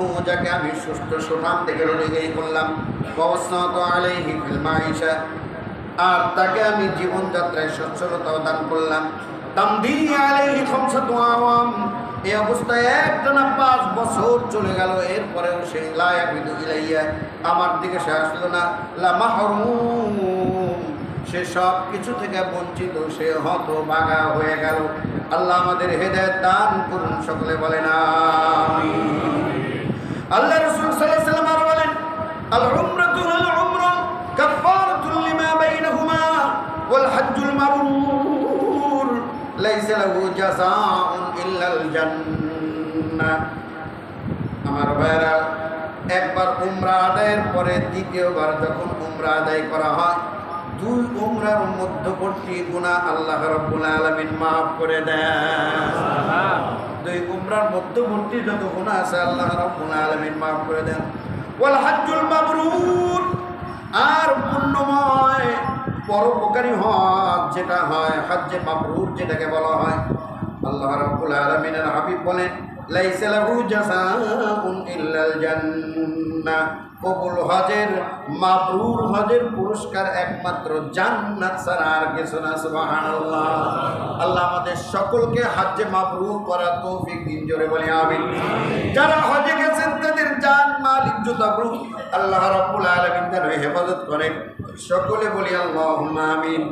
মৌজাকে আমি সুস্থ সুঠাম থেকে অনুযায়ী করলাম অবস্থাত আলাইহি ফিল মাইশা। আর তাকে আমি জীবনযাত্রায় সচ্ছলতা দান করলাম। তামদিনি আলাইহি খামসাতু আওয়াম এই অবস্থায় একটানা পাঁচ বছর চলে গেল, এরপরেও সে লায়াবিদু ইলাইয়া, আমার দিকে সে আসলো না। লা মাহরুম। সে সব কিছু থেকে বঞ্চিত, সে হত বাগা হয়ে গেল। আল্লাহ আমাদের হেদায়ত দান করুন, সকলে বলে আমিন। মাবরুর লাইসা লাহু জাযাউন ইল্লাল জান্নাহ আমার ভাইরা, একবার উমরা আদায়ের পরে দ্বিতীয়বার যখন উমরা আদায় করা হয়, দুই উমরার মধ্যবর্তী গুণা আল্লাহ রব্বুল আলমিন মাফ করে দেন। দুই উমরার মধ্যবর্তী যত গুণা আছে আল্লাহ রব্বুল আলমিন মাফ করে দেন। ওয়াল হাজ্জুল মাবরুর পরোপকারী হজ যেটা হয়, হজ্জে মাবরুর যেটাকে বলা হয়। আল্লাহ রাব্বুল আলামিনের হাবিব বলেন, লাইসা লাহু জাযাউন ইল্লাল জান্নাহ কবুল হজের, মাবরুর হজের পুরস্কার একমাত্র জান্নাত ছাড়া আর কিছু না, সুবহানাল্লাহ। আল্লাহ আমাদের সকলকে হজ্জে মাবরুর করার তৌফিক দিন, জোরে বলি, আমিন। যারা হজে আবরু আল্লাহ রাব্বুল আলামিন তার হেফাজত করেন। সকলে বলি আল্লাহুম্মা আমিন।